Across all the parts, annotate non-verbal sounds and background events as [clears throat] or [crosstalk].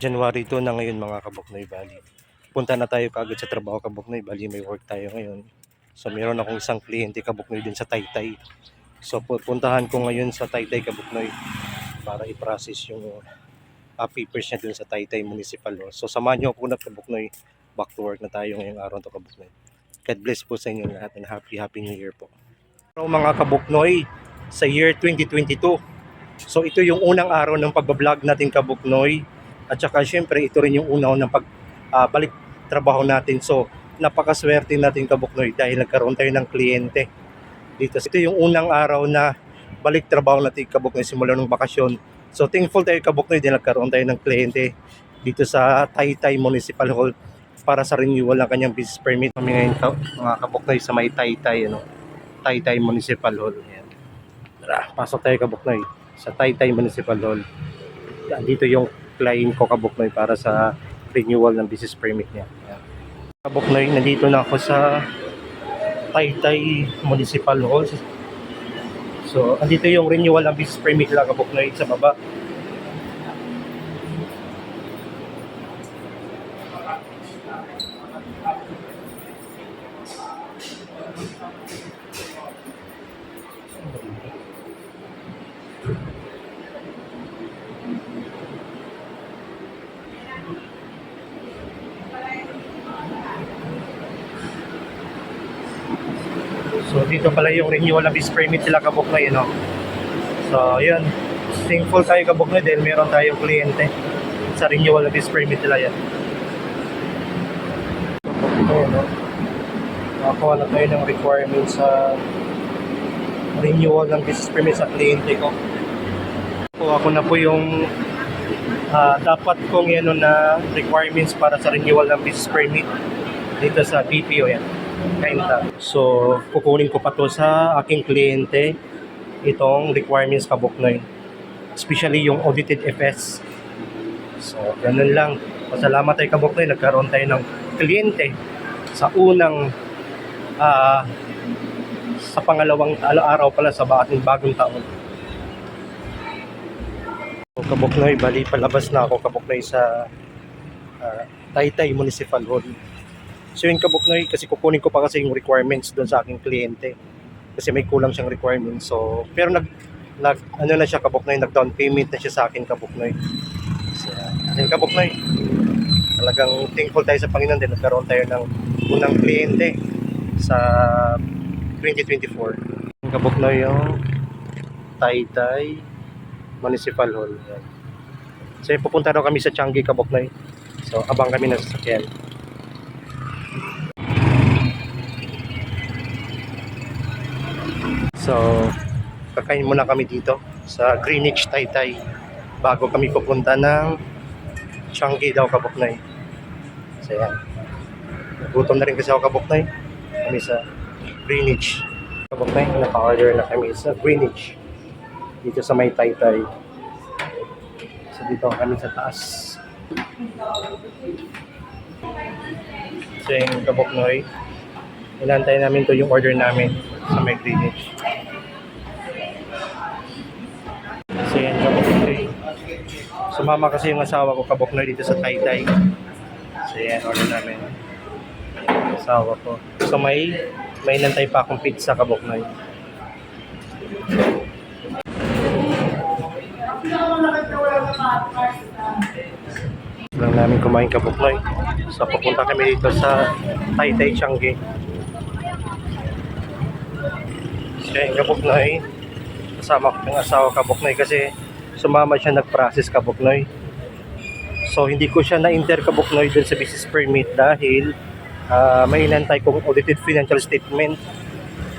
January 2 na ngayon mga Kabuknoy Bali. Punta na tayo kagad sa trabaho Kabuknoy Bali. May work tayo ngayon. So meron akong isang kliyente Kabuknoy din sa Taytay. So pu- puntahan ko ngayon sa Taytay Kabuknoy para i-process yung uh, papers niya dun sa Taytay Municipal Law. So samahan niyo ako na Kabuknoy. Back to work na tayo ngayong araw to Kabuknoy. God bless po sa inyo lahat and happy happy new year po. So mga Kabuknoy, sa year 2022, So ito yung unang araw ng pagbablog natin kabuknoy at saka syempre ito rin yung unaw ng pagbalik trabaho natin. So napakaswerte natin kabuknoy dahil nagkaroon tayo ng kliyente dito. Ito yung unang araw na balik trabaho natin kabuknoy simula ng bakasyon. So thankful tayo kabuknoy dahil nagkaroon tayo ng kliyente dito sa Taytay Municipal Hall para sa renewal ng kanyang business permit. Kami ngayon ka- mga kabuknoy sa may Taytay, ano, Taytay Municipal Hall. Ayan. Tara, pasok tayo kabuknoy sa Taytay Municipal Hall. Dito yung client ko Kabuknoy para sa renewal ng business permit niya. Ayan. Kabuknoy, nandito na ako sa Taytay Municipal Hall. So, andito yung renewal ng business permit nila Kabuknoy sa baba. Dito pala yung renewal ng business permit nila Kabuknoy, no? So, yun. Thankful tayo Kabuknoy dahil meron tayong kliyente sa renewal ng business permit nila yan. Kabuknoy, no? Nakakuha na tayo ng requirements sa renewal ng business permit sa kliyente ko. So, ako na po yung ah, dapat kong yan na requirements para sa renewal ng business permit dito sa BPO yan. Kainta. So, kukunin ko pa to sa aking kliyente itong requirements kabuknoy. Especially yung audited FS. So, ganun lang. Pasalamat tayo kabuknoy. Nagkaroon tayo ng kliyente sa unang ah, sa pangalawang al- araw pala sa ating bagong taon. So, kabuknoy, bali palabas na ako kabuknoy sa ah, Taytay Municipal Hall. So yun kasi kukunin ko pa kasi yung requirements doon sa aking kliyente. Kasi may kulang siyang requirements. So, pero nag, nag ano na siya kabuknoy, nag down payment na siya sa akin kabuknoy. So, yun kabuknoy. Talagang thankful tayo sa Panginoon din. Nagkaroon tayo ng unang kliyente sa 2024. Yung kabuknoy yung Taytay Municipal Hall. So, pupunta daw kami sa Changi kabuknoy. So, abang kami na sa sasakyan. So, kakain muna kami dito sa Greenwich Taytay bago kami pupunta ng Changi daw Kabuknoy. So, yan. Nagutom na rin kasi ako Kabuknoy. Kami sa Greenwich. Kabuknoy, naka-order na kami sa Greenwich. Dito sa may Taytay. So, dito kami sa taas. So, yung Kabuknoy. Inantay namin to yung order namin sa may Greenwich. So yan, kabuknoy. Sumama kasi yung asawa ko kabuknoy dito sa Taytay. So yan, order namin. Asawa ko. So may, may inantay pa akong pizza kabuknoy. lang namin kumain kabuknoy. So pupunta kami dito sa Taytay Changi. Siya yung kabuknoy. Kasama ko yung asawa kabuknoy kasi sumama siya nag-process kabuknoy. So hindi ko siya na-enter kabuknoy dun sa business permit dahil ah, may inantay kong audited financial statement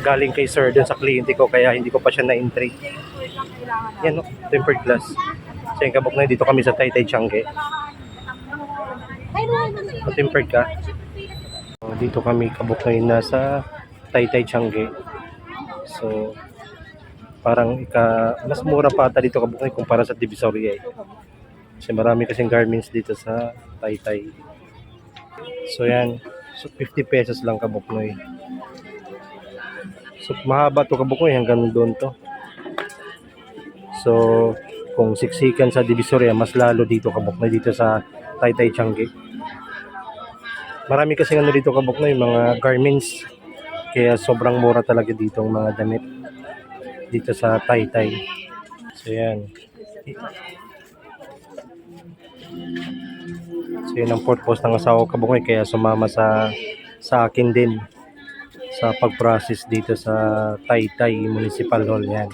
galing kay sir dun sa kliyente ko kaya hindi ko pa siya na-entry. Yan no, tempered glass. So yung kabuknoy dito kami sa Taytay Changi. Tempered ka? So, dito kami kabuknoy na sa Taytay Changi. So, parang ika, mas mura pa ata dito kabuknoy kumpara sa Divisoria eh. Kasi marami kasing garments dito sa Taytay. So yan, so 50 pesos lang kabuknoy. So mahaba to kabuknoy hanggang doon to. So kung siksikan sa Divisoria, mas lalo dito kabuknoy dito sa Taytay Changi. Marami kasi ano dito kabuknoy, mga garments. Kaya sobrang mura talaga dito ang mga damit dito sa Taytay. So yan. So yun ang purpose ng asawa ko kabuknoy kaya sumama sa sa akin din sa pag-process dito sa Taytay Municipal Hall yan.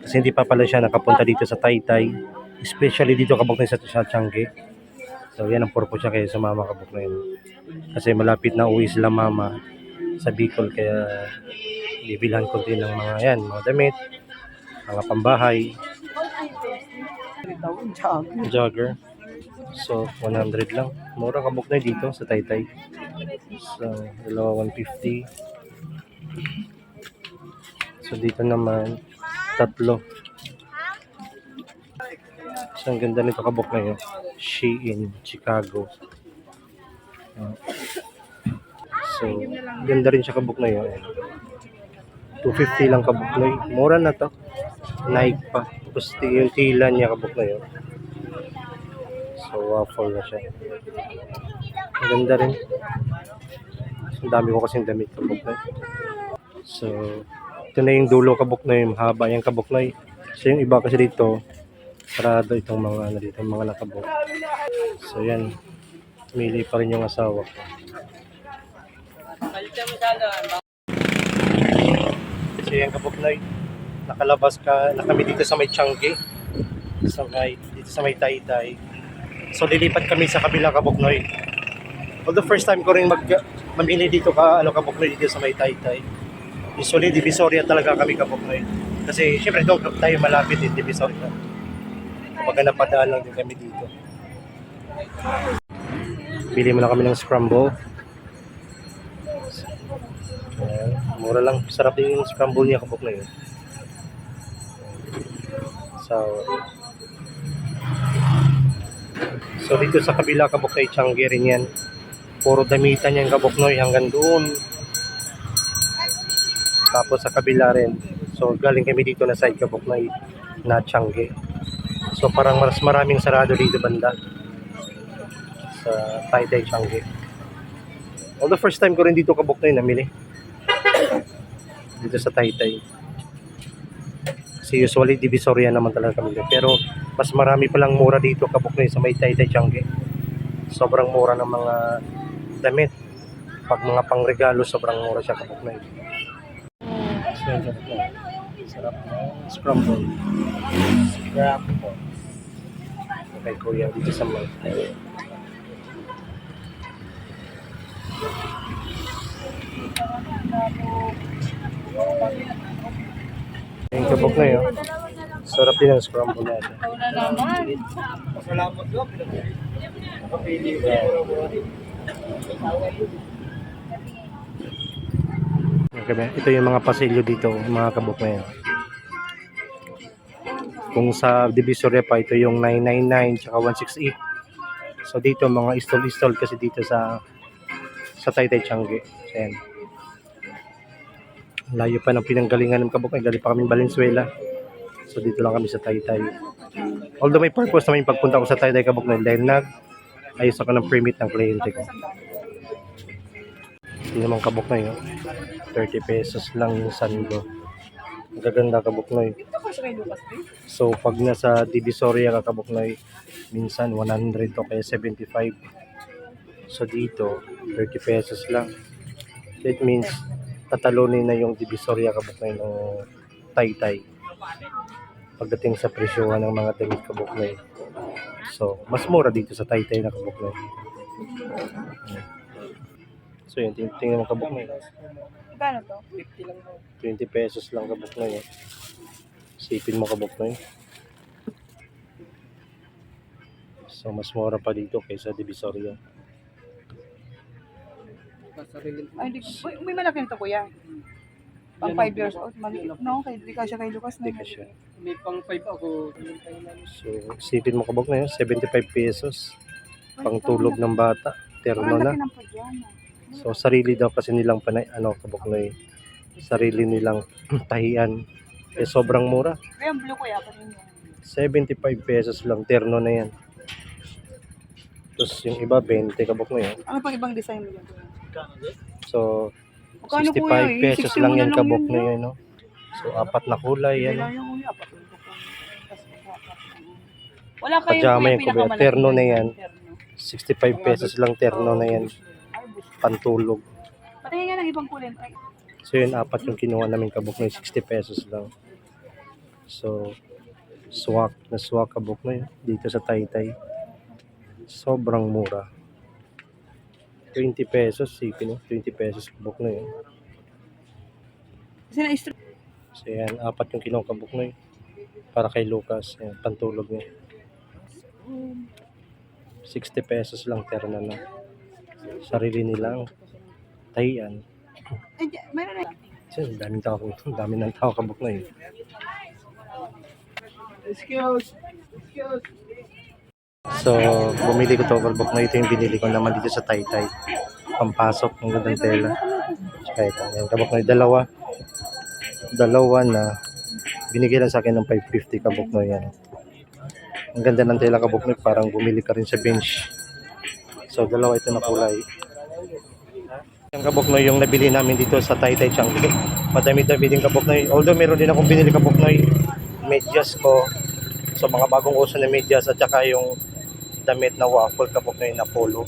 Kasi hindi pa pala siya nakapunta dito sa Taytay, especially dito kabuknoy sa, sa Changi. So yan ang purpose niya kaya sumama kabuknoy. Kasi malapit na uwi sila mama sa Bicol kaya bibilhan ko din ng mga yan, mga damit, mga pambahay, jogger. So, 100 lang. Mura kabuk na dito sa Taytay. So, dalawa 150. So, dito naman, tatlo. So, ang ganda nito kabuk na yun. Shein, Chicago. So, ganda rin siya kabuk na yun. 250 lang kabuk na yun. Mura na to. Nike pa. Tapos yung tila niya kabuk na yun. So, waffle na siya. Ganda rin. Ang dami ko kasing damit kabuk na So, ito na yung dulo kabuk na yung haba yung kabuk na So, yung iba kasi dito, sarado itong mga, ano dito, mga nakabuk. So, yan. Mili pa rin yung asawa ko. So, yan kabuk na nakalabas ka na kami dito sa may Changi sa may dito sa may Taytay. So lilipat kami sa kabilang Kabuknoy although first time ko rin mag mamili dito ka ano Kabuknoy dito sa may Taytay. Usually Divisoria talaga kami Kabuknoy kasi syempre doon tayo malapit din Divisoria. Kapag napadaan lang din kami dito. Bili muna kami ng scramble Ayan, mura lang sarap din yung scramble niya Kabuknoy So, so dito sa kabila kabukay Changi rin yan. Puro damitan yan kabuknoy hanggang doon. Tapos sa kabila rin. So galing kami dito na side kabuknoy na Changi. So parang mas maraming sarado dito banda sa Taytay Changi. Although first time ko rin dito kabuknoy namili. Dito sa Taytay. Kasi usually Divisoria naman talaga kami. Pero mas marami palang mura dito kabuknoy sa may Taytay Changi. Sobrang mura ng mga damit. Pag mga pangregalo, sobrang mura siya kabuknoy. So, kabuknoy. Sarap na scramble. Scramble. Okay, kuya, dito sa mga. Yung kabok na yun. Sarap din ang scramble natin. Okay, ito yung mga pasilyo dito, mga kabok na yun. Kung sa Divisoria pa, ito yung 999 tsaka 168. So dito mga istol-istol kasi dito sa sa Taytay Changi. So, yan. Layo pa ng pinanggalingan ng kabok. Galing pa kami Valenzuela. So dito lang kami sa Taytay. Although may purpose naman yung pagpunta ko sa Taytay kabok na dahil nag ayos ako ng permit ng kliyente ko. Hindi naman kabok na yun. 30 pesos lang yung sando. Gaganda kabuknoy. So pag nasa Divisoria ka kabuknoy, minsan 100 o kaya 75. So dito, 30 pesos lang. That means tatalunin na yung Divisoria kabuknoy ng Taytay. Pagdating sa presyohan ng mga damit kabuknoy. So, mas mura dito sa Taytay na kabuknoy. So yun, ting- tingnan mo kabuknoy. Magkano to? 20 pesos lang kabuknoy. Eh. Sipin mo kabuknoy. So, mas mura pa dito kaysa Divisoria. Ay, hindi ko. Uy, may malaki nito kuya. Pang 5 years old. Maliit. No, kay di ka siya kay Lucas na. Hindi ka siya. May pang 5 ako. So, sipin mo kabuknoy. 75 pesos. Pang tulog ng bata. Terno na. So, sarili daw kasi nilang panay, ano, kabuknoy. Sarili nilang [clears throat] tahian. Eh, sobrang mura. Kaya ang blue kuya yan. 75 pesos lang, terno na yan. Tapos yung iba, 20 kabok na yun. Ano pang ibang design mo dyan? So, Magkano 65 kuya? Eh, pesos 60 lang mo yan kabok yun, na yun, no? So, apat na kulay, yan. Wala yung yung kayong Pajama kuya, yan, kuya. pinakamalaki Terno na yan. terno. 65 pesos lang terno na yan. Pantulog. Patingin nga ng ibang kulay. Ay, So, yun, apat yung kinuha namin kabok na yun, 60 pesos lang. So, swak na swak kabok na yun dito sa Taytay. Sobrang mura. 20 pesos, sipin no? 20 pesos kabok na yun. Kasi na So, yan, apat yung kinuha kabok na yun. Para kay Lucas, yan, pantulog niya. 60 pesos lang terno na. Sarili nilang tayan. Ay, di- mayroon na. Kasi daming tao, daming ng tao kabok na yun. Excuse. Excuse. So, bumili ko to kalbok na ito yung binili ko naman dito sa Taytay. Pampasok ng gandang tela. Tsaka ito, yan, kabok na yung dalawa. Dalawa na binigay lang sa akin ng 550 kabok na yan. Ang ganda ng tela kabok na parang bumili ka rin sa bench. So, dalawa ito na kulay. Yung kabok na yung nabili namin dito sa Taytay Changi. Madami-dami din kabok na Although meron din akong binili kabok na medyas ko. So mga bagong uso na medyas at saka yung damit na waffle kabok na na polo.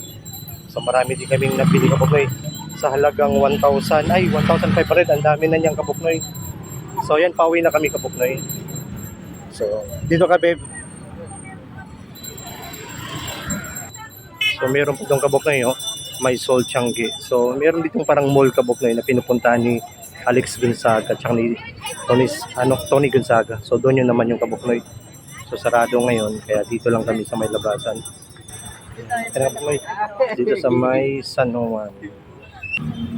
So marami din kaming nabili kabok na sa halagang 1,000. Ay, 1,500. Ang dami na niyang na So yan, pauwi na kami na So, dito ka babe. So meron po itong na oh may Sol Changi. So, meron ditong parang mall kabok na pinupuntahan ni Alex Gonzaga at ni Tony, ano, Tony Gonzaga. So, doon yun naman yung yun. So, sarado ngayon. Kaya dito lang kami sa may labasan. Dito sa may San Juan.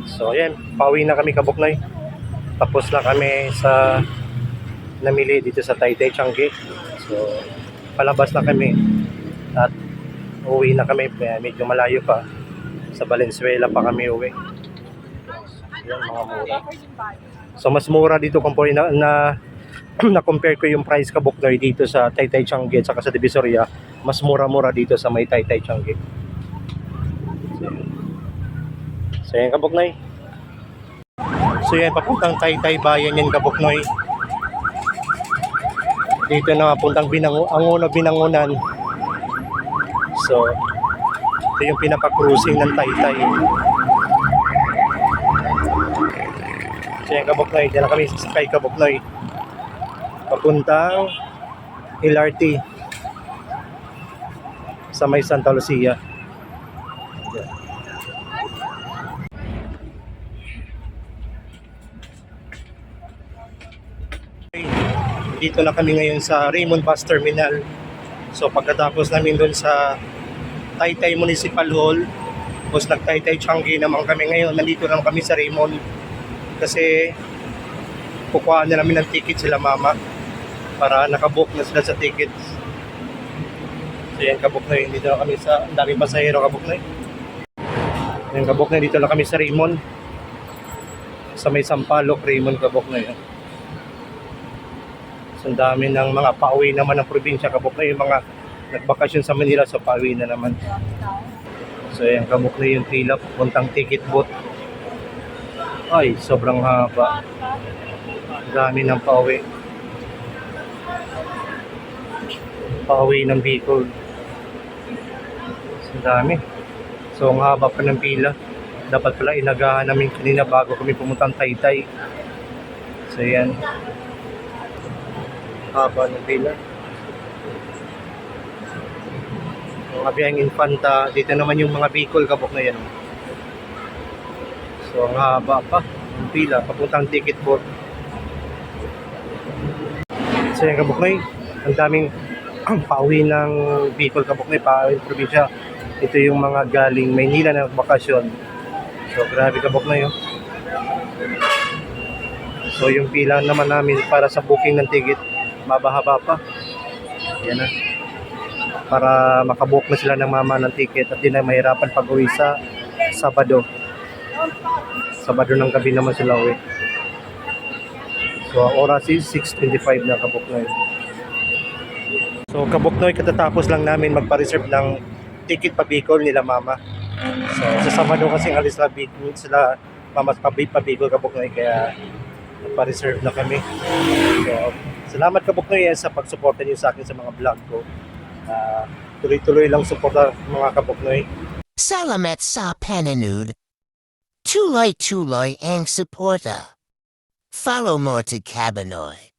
So, ayan. Pauwi na kami yun. Tapos na kami sa namili dito sa Taytay Changi. So, palabas na kami. At uwi na kami. Medyo malayo pa sa Valenzuela pa kami uwi. Yan, mga mura. So mas mura dito compare na, na na compare ko yung price ka Buknoy dito sa Taytay Changi at sa Divisoria, mas mura-mura dito sa may Taytay Changi. So, yan. yan kabuknoy. So yan, papuntang Taytay Bayan yan kabuknoy. Dito na papuntang binango, ang una binangunan. So, ito yung pinaka-cruising ng Taytay. So yung Kabuknoy, dyan na kami sa Sky Kabuknoy. Papuntang LRT sa may Santa Lucia. Dito na kami ngayon sa Raymond Bus Terminal. So pagkatapos namin doon sa Taytay Municipal Hall. Tapos nag-Taytay Changi naman kami ngayon. Nandito lang kami sa Raymond. Kasi kukuha na namin ng ticket sila mama. Para nakabook na sila sa tickets. So yan, kabook na yun. Dito na kami sa, ang daming pasahero kabook na yun. Yan, kabook na dito lang kami sa Raymond. Sa may Sampaloc, Raymond kabook na yun. So, ang dami ng mga pauwi naman ng probinsya kabook na yung mga nagbakasyon sa Manila so pauwi na naman. So ayan, kamuk na yung pila puntang ticket booth. Ay, sobrang haba. Dami ng pauwi. Pauwi ng Bicol. So, dami. So ang haba pa ng pila. Dapat pala inagahan namin kanina bago kami pumuntang Taytay. So ayan. Haba ng pila. mga biyaheng infanta dito naman yung mga Bicol kabok na yan so ang haba pa ang pila papuntang ticket board so yung kabok na yun ang daming pauwi ng Bicol kabok yun pauwi ng probinsya ito yung mga galing Maynila na bakasyon so grabe kabok na yun so yung pila naman namin para sa booking ng ticket mabahaba pa yan na para makabook na sila ng mama ng ticket at di na mahirapan pag uwi sa Sabado. Sabado ng gabi naman sila uwi. So, ang oras is 6.25 na kabook na yun. So Kabuknoy, katatapos lang namin magpa-reserve ng ticket pa Bicol nila mama. So sa Sabado kasi alis na Bicol sila mama pa Bicol Kabuknoy kaya nagpa-reserve na kami. So salamat Kabuknoy eh, sa pagsuporta niyo sa akin sa mga vlog ko. Ah, tuloy-tuloy lang suporta mga Kabuknoy. Salamat sa panonood. Tuloy-tuloy ang suporta. Follow more to Cabanoy.